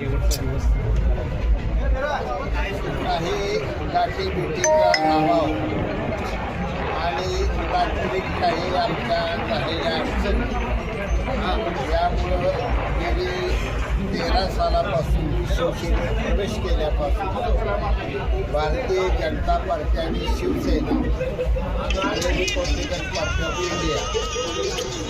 शेवटचा दिवस. काही गाठी भेटीचा अभाव आणि तांत्रिक काही आमच्या झालेल्या अडचणी. यामुळं गेली तेरा सालापासून शिवसेनेत प्रवेश केल्यापासून भारतीय जनता पार्टी आणि शिवसेना आणि रिपब्लिकन पार्टी ऑफ इंडिया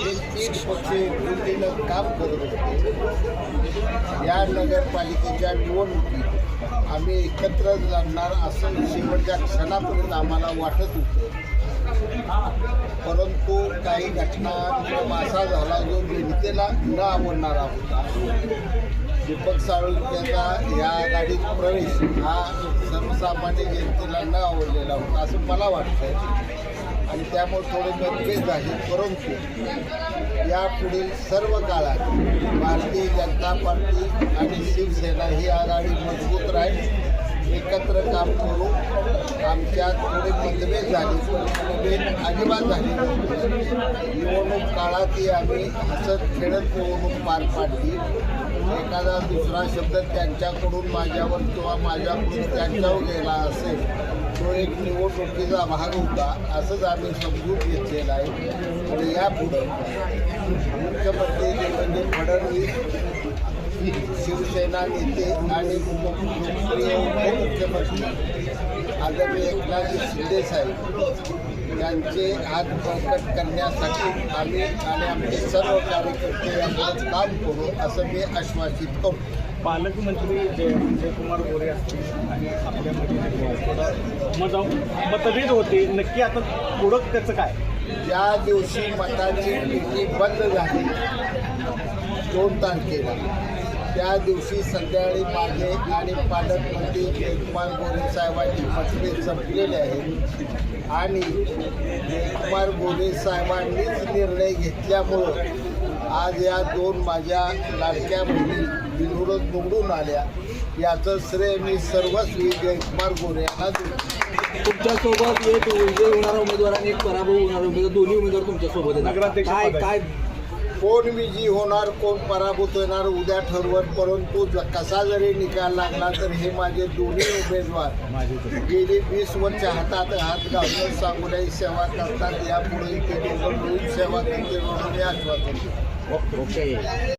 हे तीन पक्ष एकजुटीनं काम करत होते. या नगरपालिकेच्या निवडणुकीत आम्ही एकत्र लढणार असं शेवटच्या क्षणापर्यंत आम्हाला वाटत होतं. परंतु काही घटना असा झाला जो जनतेला न आवडणारा होता. दीपक साळुंक्याचा या गाडीत प्रवेश हा सर्वसामान्य जनतेला न आवडलेला होता असं मला वाटतं आणि त्यामुळे थोडे मतभेद झाले परंतु यापुढील सर्व काळात भारतीय जनता पार्टी आणि शिवसेना ही आघाडी मजबूत राहील. एकत्र काम करू. आमच्यात थोडे मतभेद झाले. पण मतभेद अजिबात झाले निवडणूक काळातही आम्ही हसत खेळत निवडणूक पार पाडली. एखादा दुसरा शब्द त्यांच्याकडून माझ्यावर किंवा माझ्याकडून त्यांच्यावर गेला असेल तो एक निवडणुकीचा भाग होता असंच आम्ही समजून घेतलेला आहे. आणि यापुढं मुख्यमंत्री देवेंद्र म्हणजे फडणवीस शिवसेना नेते आणि लोकप्रिय उपमुख्यमंत्री आदरणीय एकनाथजी शिंदे साहेब यांचे हात बळकट करण्यासाठी आम्ही आणि आमचे सर्व कार्यकर्ते यापुढे काम करू असं मी आश्वासित करतो पालकमंत्री जय जयकुमार गोरे असतील आणि आपल्यामध्ये थोडं मत मतभेद होते नक्की आता पुढं त्याचं काय? ज्या दिवशी मताची पेटी बंद झाली दोन तारखेला त्या दिवशी संध्याकाळी माझे आणि पालकमंत्री जयकुमार गोरे साहेबांचे मतभेद संपलेले आहेत. आणि जयकुमार गोरे साहेबांनीच निर्णय घेतल्यामुळं आज या दोन माझ्या लाडक्या मुली बिनविरोध निवडून आल्या. याचं श्रेय मी सर्वस्वी जयकुमार गोरे यांना देतो. तुमच्यासोबत एक विजय होणारा उमेदवार आणि एक पराभव होणारा उमेदवार दोन्ही उमेदवार तुमच्यासोबत आहेत. नगराध्यक्ष काय. काय कोण विजयी होणार कोण पराभूत होणार उद्या ठरवत परंतु ज- कसा जरी निकाल लागला तर हे माझे दोन्ही उमेदवार गेली वीस वर्ष हातात हात घालून सांगोल्याची सेवा करतात यापुढे इथे दोघं मिळून सेवा करतील म्हणून मी आश्वासन. ओके